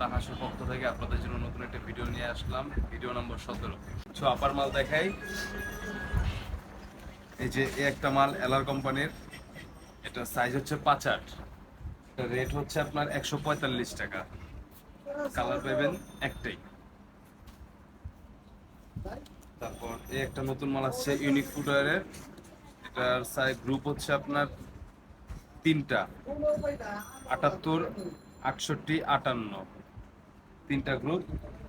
তাহাসের পক্ষ থেকে আপনাদের জন্য নতুন একটা ভিডিও নিয়ে আসলাম। ভিডিও নম্বর সতেরো। কিছু আপার মাল দেখাই। এই যে একটা মাল এলার কোম্পানির এটা সাইজ হচ্ছে পাঁচ আট। রেট হচ্ছে আপনার একশো পঁয়তাল্লিশ টাকা। কালার পাবেন একটাই। তারপর এই একটা নতুন মাল আসছে ইউনিক ফুটওয়ারের এটার সাইজ গ্রুপ হচ্ছে আপনার তিনটা। আটাত্তর, আটষট্টি, আটান্ন। তিনটা গ্রুপ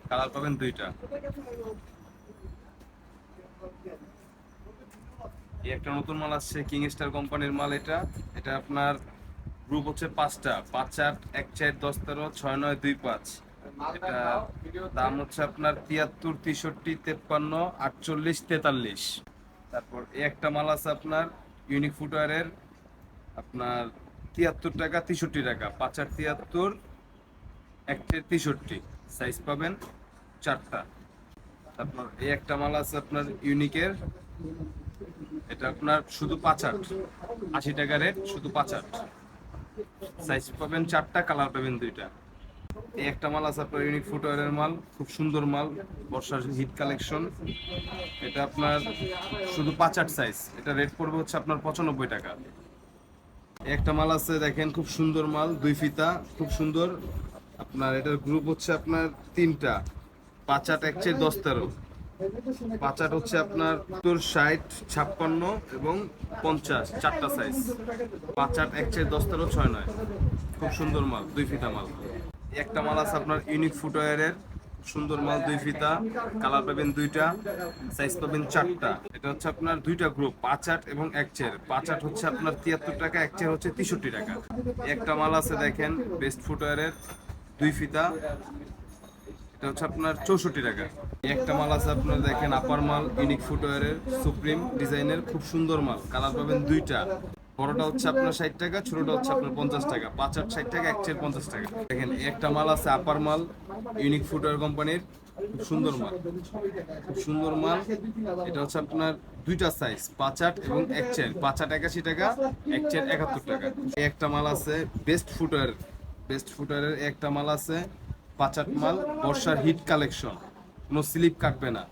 কালার পাবেন দুইটা। একটা নতুন মাল আসছে কিং স্টার কোম্পানির মাল এটা। এটা আপনার গ্রুপ হচ্ছে পাঁচটা, পাঁচ আট, এক চার, দশ তেরো, ছয় নয়, দুই পাঁচ। এটা দাম হচ্ছে আপনার তিয়াত্তর, তেষট্টি, তেপ্পান্ন, আটচল্লিশ, তেতাল্লিশ। তারপর একটা মাল আছে আপনার ইউনিক ফুটওয়ারের আপনার তিয়াত্তর টাকা, তেষট্টি টাকা। পাঁচ আট, তিয়াত্তর একটা তেষট্টি। সাইজ পাবেন চারটা। তারপর এই একটা মাল আছে আপনার ইউনিকের এটা আপনার শুধু পাঁচ আট। আশি টাকা রেট শুধু পাঁচ আট। সাইজ পাবেন চারটা কালার পাবেন দুইটা। এই একটা মাল আছে আপনার ইউনিক ফুটওয়ারের মাল, খুব সুন্দর মাল, বর্ষার হিট কালেকশন এটা আপনার শুধু পাঁচ আট সাইজ এটা রেট পড়বে হচ্ছে আপনার পঁচানব্বই টাকা। একটা মাল আছে, দেখেন, খুব সুন্দর মাল, দুই ফিতা, খুব সুন্দর। আপনার এটার গ্রুপ হচ্ছে আপনার তিনটা। পাঁচ আট, এক চার, দশ, তেরো। পাঁচ আট হচ্ছে আপনার তোর ষাট, ছাপ্পান্ন এবং পঞ্চাশ, চারটা সাইজ পাঁচ আট, এক চার, দশ, তেরো, ছয়, নয়। খুব সুন্দর মাল, দুই ফিতা মাল। একটা মাল আছে আপনার ইউনিক ফুটওয়ারের সুন্দর মাল, দুই ফিতা। কালার পাবেন দুইটা সাইজ পাবেন চারটা। এটা হচ্ছে আপনার দুইটা গ্রুপ পাঁচ আট এবং এক চের। পাঁচ আট হচ্ছে আপনার তিয়াত্তর টাকা, এক চের হচ্ছে তেষট্টি টাকা। একটা মাল আছে দেখেন বেস্ট ফুটওয়ারের দুই ফিতা। এটা হচ্ছে আপনার চৌষট্টি টাকা। একটা মাল আছে আপনার দেখেন আপার মাল ইউনিক ফুটওয়ারের সুপ্রিম ডিজাইনের খুব সুন্দর মাল। কালার পাবেন দুইটা। বড়টা হচ্ছে আপনার ষাট টাকা, ছোটটা হচ্ছে আপনার পঞ্চাশ টাকা। পাঁচ আট ষাট টাকা, এক চের পঞ্চাশ টাকা। দেখেন একটা মাল আছে আপার মাল ইউনিক ফুটওয়ার কোম্পানির খুব সুন্দর মাল। খুব সুন্দর মাল। এটা হচ্ছে আপনার দুইটা সাইজ পাঁচ আট এবং এক চের পাঁচ আট একাশি টাকা, এক চের একাত্তর টাকা। একটা মাল আছে বেস্ট ফুটওয়ার বেস্ট ফুটওয়ারের একটা মাল আছে পাঁচ আট মাল, বর্ষার হিট কালেকশন। কোনো স্লিপ কাটবে না।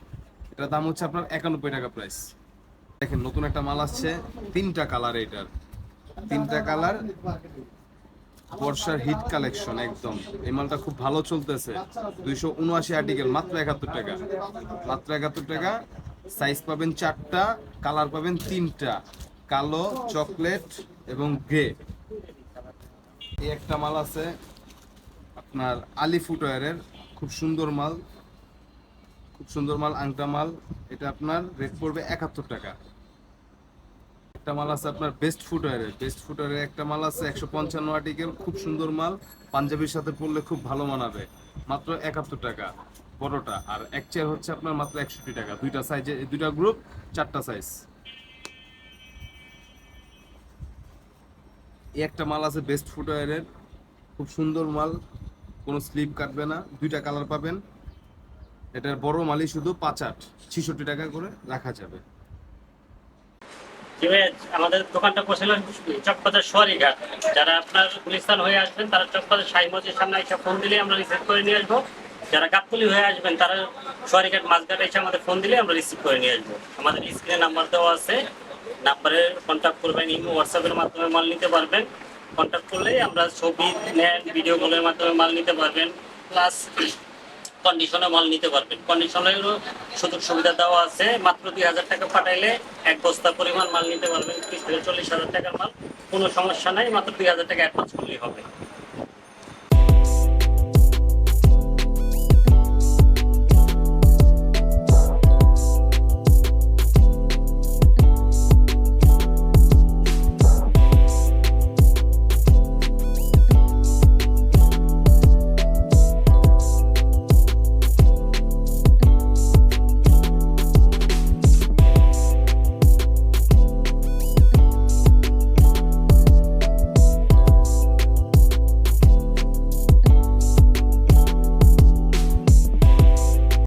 এটার দাম হচ্ছে আপনার একানব্বই টাকা প্রাইস। দেখেন, নতুন একটা মাল আসছে, তিনটা কালার এটার। তিনটা কালার, বর্ষার হিট কালেকশন, একদম। এই মালটা খুব ভালো চলতেছে। দুইশো উনআশি আর্টিকেল, মাত্র একাত্তর টাকা। মাত্র একাত্তর টাকা। সাইজ পাবেন চারটা, কালার পাবেন তিনটা। কালো, চকলেট এবং গ্রে। এই একটা মাল আছে আপনার আলি ফুটওয়ারের, খুব সুন্দর মাল, খুব সুন্দর মাল, আংটা মাল। এটা আপনার রেট পড়বে একাত্তর টাকা। একটা মাল আছে আপনার বেস্ট ফুটওয়ারের বেস্ট ফুটওয়ারের একটা মাল আছে একশো পঞ্চান্ন আর্টিকেল খুব সুন্দর মাল। পাঞ্জাবির সাথে পরলে খুব ভালো মানাবে। মাত্র একাত্তর টাকা, বড়টা। আর এক চেয়ার হচ্ছে আপনার মাত্র একষট্টি টাকা। দুইটা সাইজে দুইটা গ্রুপ চারটা সাইজ এই একটা মাল আছে বেস্ট ফুটওয়ারের খুব সুন্দর মাল, কোনো স্লিপ কাটবে না, দুইটা কালার পাবেন। এটার বড় মালই শুধু পাঁচ আট, ছিষট্টি টাকা করে রাখা যাবে। আমাদের দোকানটা বসেছিল চকবাজার সোয়ারিঘাট। যারা আপনার গুলিস্তান হয়ে আসবেন, তারা চকবাজার সাই মসজিদের সামনে এসে ফোন দিলে আমরা রিসিভ করে নিয়ে আসব। যারা গাবতলি হয়ে আসবেন, তারা সোয়ারিঘাট মাঝঘাট এসে আমাদের ফোন দিলে আমরা রিসিভ করে নিয়ে আসব। আমাদের স্ক্রিনে নাম্বার দেওয়া আছে। নাম্বারে কন্ট্যাক্ট করবেন, ইমো হোয়াটসঅ্যাপের মাধ্যমে মাল নিতে পারবেন। কন্ট্যাক্ট করলেই আমরা ছবি নেন ভিডিও কলের মাধ্যমে মাল নিতে পারবেন প্লাস কন্ডিশনে মাল নিতে পারবেন। কন্ডিশনেরও সুযোগ সুবিধা দেওয়া আছে, মাত্র দুই হাজার টাকা পাঠাইলে এক বস্তা পরিমাণ মাল নিতে পারবেন, ত্রিশ থেকে চল্লিশ হাজার টাকার মাল, কোনো সমস্যা নাই, মাত্র দুই হাজার টাকা অ্যাডভান্স করলেই হবে।